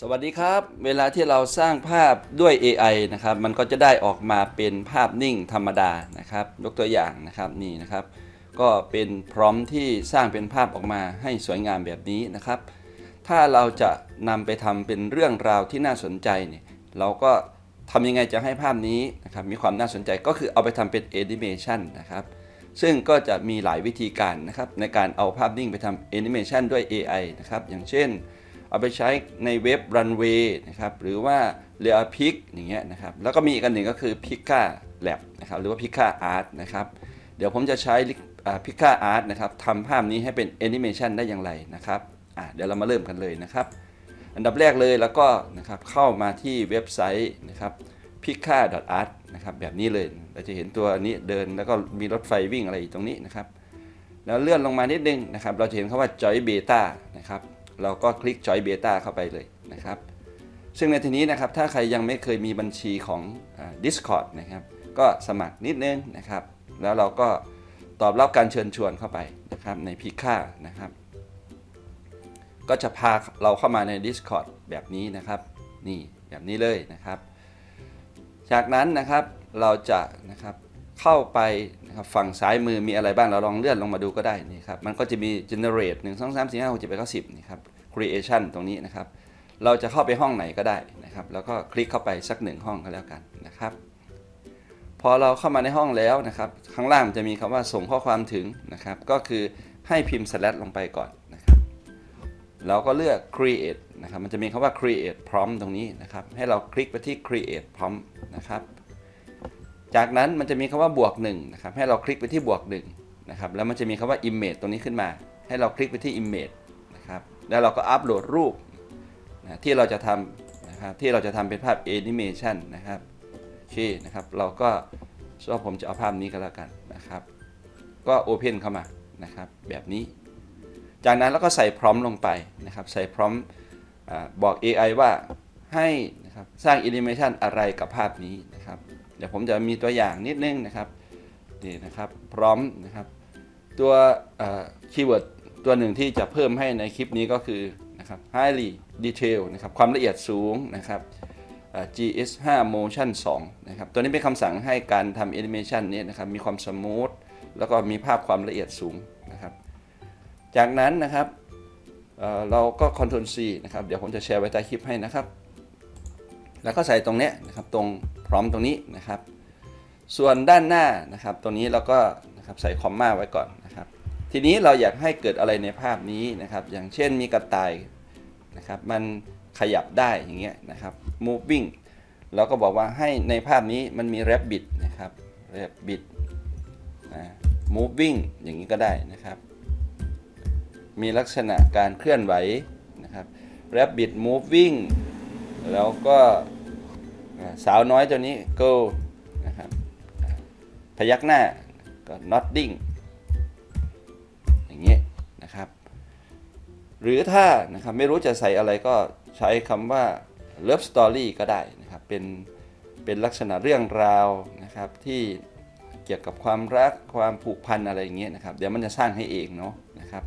สวัสดีครับ เวลาที่เราสร้างภาพด้วย AI นะครับมันก็จะได้ออกมาเป็นภาพนิ่งธรรมดานะครับยกตัวอย่างนะครับนี่นะครับ ก็เป็นพร้อมที่สร้างเป็นภาพออกมาให้สวยงามแบบนี้นะครับ ถ้าเราจะนำไปทำเป็นเรื่องราวที่น่าสนใจเนี่ยเราก็ทำยังไงจะให้ภาพนี้นะครับมีความน่าสนใจก็คือเอาไปทำเป็นแอนิเมชันนะครับซึ่งก็จะมีหลายวิธีการนะครับในการเอาภาพนิ่งไปทำแอนิเมชันด้วย AI นะครับอย่างเช่น เอาไปใช้ในเว็บ Runway นะครับหรือว่า r e a p i c อย่างเงี้ยนะครับแล้วก็มีอีกอันหนึ่งก็คือ Pika Lab นะครับหรือว่า Pika Art นะครับเดี๋ยวผมจะใช้ Pika Art นะครับทำภาพนี้ให้เป็นแอนิเมชันได้อย่างไรนะครับเดี๋ยวเรามาเริ่มกันเลยนะครับ อันดับแรกเลยแล้วก็นะครับเข้ามาที่เว็บไซต์นะครับ pika.art นะครับแบบนี้เลยเราจะเห็นตัวนี้เดินแล้วก็มีรถไฟวิ่งอะไรอยู่ตรงนี้นะครับแล้วเลื่อนลงมานิดนึงนะครับ เราจะเห็นคำว่า Joy Beta นะครับ เราก็คลิก Joy Beta เข้าไปเลยนะครับ ซึ่งในทีนี้นะครับถ้าใครยังไม่เคยมีบัญชีของ Discord นะครับ ก็สมัครนิดนึงนะครับ แล้วเราก็ตอบรับการเชิญชวนเข้าไปนะครับใน Pika นะครับ ก็จะพาเราเข้ามาใน Discord แบบนี้นะครับ นี่แบบนี้เลยนะครับ จากนั้นนะครับเราจะนะครับ เข้าไปนะครับฝั่งซ้ายมือมีอะไรบ้างเราลองเลื่อนลงมาดูก็ได้นี่ครับมันก็จะมี generate 1 2 3 4 5 6 7 8 9 10นี่ครับ creation ตรงนี้นะครับ เราจะเข้าไปห้องไหนก็ได้นะครับ แล้วก็คลิกเข้าไปสักหนึ่งห้องก็แล้วกันนะครับ พอเราเข้ามาในห้องแล้วนะครับ ข้างล่างจะมีคำว่าส่งข้อความถึงนะครับ ก็คือให้พิมพ์ slash ลงไปก่อนนะครับเราก็เลือก create นะครับ มันจะมีคำว่า create prompt ตรงนี้นะครับ ให้เราคลิกไปที่ create prompt นะครับ จากนั้นมันจะมีคำว่าบวก1นะครับให้เราคลิกไปที่บวก1นะครับแล้วมันจะมีคำว่า image ตรงนี้ขึ้นมา ให้เราคลิกไปที่ image นะครับแล้วเราก็อัปโหลดรูปนะที่เราจะทำนะครับที่เราจะทำเป็นภาพ animation นะครับโอเคนะครับเราก็ชอบผมจะเอาภาพนี้ก็แล้วกันนะครับ ก็ open เข้ามานะครับแบบนี้ จากนั้นเราก็ใส่พร้อมลงไปนะครับใส่พร้อมบอก AI ว่าให้นะครับสร้าง animation อะไรกับภาพนี้นะครับ เดี๋ยวผมจะมีตัวอย่างนิดนึงนะครับนี่นะครับพร้อมนะครับ ตัวคีย์เวิร์ดตัวหนึ่งที่จะเพิ่มให้ในคลิปนี้ก็คือนะครับ highly detail นะครับความละเอียดสูงนะครับ GS5 Motion 2นะครับตัวนี้เป็นคำสั่งให้การทำ animation นี้นะครับมีความสมูทแล้วก็มีภาพความละเอียดสูงนะครับ จากนั้นนะครับเเราก็ Ctrl C นะครับเดี๋ยวผมจะแชร์ไว้ใต้คลิปให้นะครับ แล้วก็ใส่ตรงเนี้ยนะครับตรง ร้อมตรงนี้นะครับ ส่วนด้านหน้านะครับตรงนี้เราก็นะครับใส่คอมมาไว้ก่อนนะครับ ทีนี้เราอยากให้เกิดอะไรในภาพนี้นะครับ อย่างเช่นมีกระต่ายนะครับ มันขยับได้อย่างเงี้ยนะครับ moving เราก็บอกว่าให้ในภาพนี้มันมี rabbit นะครับ rabbit อ่า moving อย่างนี้ก็ได้นะครับ มีลักษณะการเคลื่อนไหวนะครับ rabbit moving แล้วก็ สาวน้อยตัวนี้ go นะครับพยักหน้าก็ nodding อย่างเงี้ยนะครับ หรือถ้านะครับไม่รู้จะใส่อะไรก็ใช้คำว่า love story ก็ได้นะครับ เป็นเป็นลักษณะเรื่องราวนะครับที่เกี่ยวกับความรักความผูกพันอะไรอย่างเงี้ยนะครับ เดี๋ยวมันจะสร้างให้เองเนาะนะครับ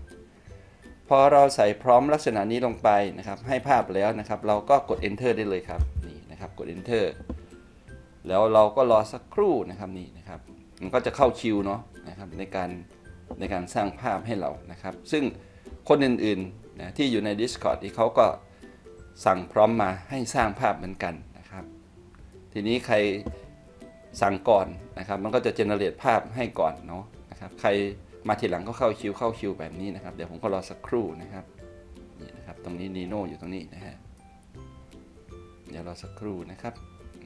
พอเราใส่พร้อมลักษณะนี้ลงไปนะครับ ให้ภาพแล้วนะครับ เราก็กด enter ได้เลยครับ นะครับกด enter แล้วเราก็รอสักครู่นะครับนี่นะครับ มันก็จะเข้าคิวเนาะนะครับในการในการสร้างภาพให้เรานะครับ ซึ่งคนอื่นๆนะที่อยู่ใน Discord ที่เขาก็สั่งพร้อมมาให้สร้างภาพเหมือนกันนะครับ ทีนี้ใครสั่งก่อนนะครับ มันก็จะเจเนเรตภาพให้ก่อนเนาะนะครับ ใครมาทีหลังก็เข้าคิวเข้าคิวแบบนี้นะครับ เดี๋ยวผมก็รอสักครู่นะครับนี่นะครับ ตรงนี้นีโน่อยู่ตรงนี้นะฮะ เดี๋ยวรอสักครู่นะครับ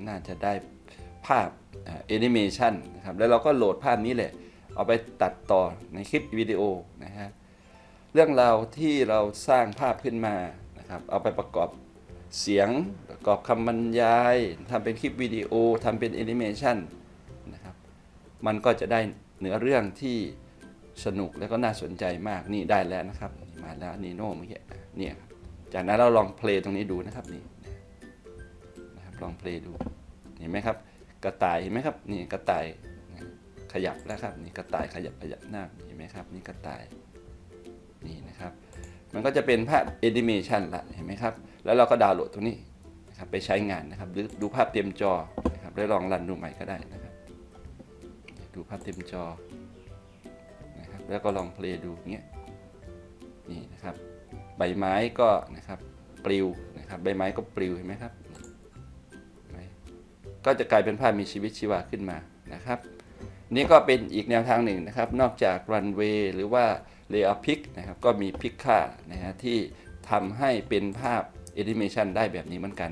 น่าจะได้ภาพแอนิเมชันนะครับ แล้วเราก็โหลดภาพนี้แหละ เอาไปตัดต่อในคลิปวิดีโอนะฮะ เรื่องราวที่เราสร้างภาพขึ้นมานะครับ เอาไปประกอบเสียง ประกอบคำบรรยายทำเป็นคลิปวิดีโอทำเป็นแอนิเมชันนะครับ มันก็จะได้เนื้อเรื่องที่สนุกแล้วก็น่าสนใจมากนี่ได้แล้วนะครับ มาแล้วนีโน่เมื่อกี้เนี่ยจากนั้นเราลองเพลงตรงนี้ดูนะครับนี่ ลองเพลงดูเห็นไหมครับ กระต่ายเห็นไหมครับนี่กระต่ายขยับแล้วครับนี่กระต่ายขยับขยับหน้าเห็นไหมครับ นี่กระต่ายนี่นะครับ มันก็จะเป็นภาพแอนิเมชันละเห็นไหมครับ แล้วเราก็ดาวน์โหลดตรงนี้นะครับไปใช้งานนะครับ หรือดูภาพเต็มจอนะครับแล้วลองรันดูใหม่ก็ได้นะครับ ดูภาพเต็มจอนะครับ แล้วก็ลองเพลย์ดูเงี้ยนี่นะครับ ใบไม้ก็นะครับปลิวนะครับ ใบไม้ก็ปลิวเห็นไหมครับ ก็จะกลายเป็นภาพมีชีวิตชีวาขึ้นมานะครับ นี่ก็เป็นอีกแนวทางหนึ่งนะครับ นอกจากรันเวย์หรือว่าเลอพิกนะครับก็มีพิกค่านะฮะที่ทำให้เป็นภาพแอนิเมชันได้แบบนี้เหมือนกัน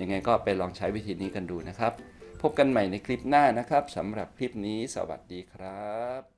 ยังไงก็ไปลองใช้วิธีนี้กันดูนะครับ พบกันใหม่ในคลิปหน้านะครับสำหรับคลิปนี้สวัสดีครับ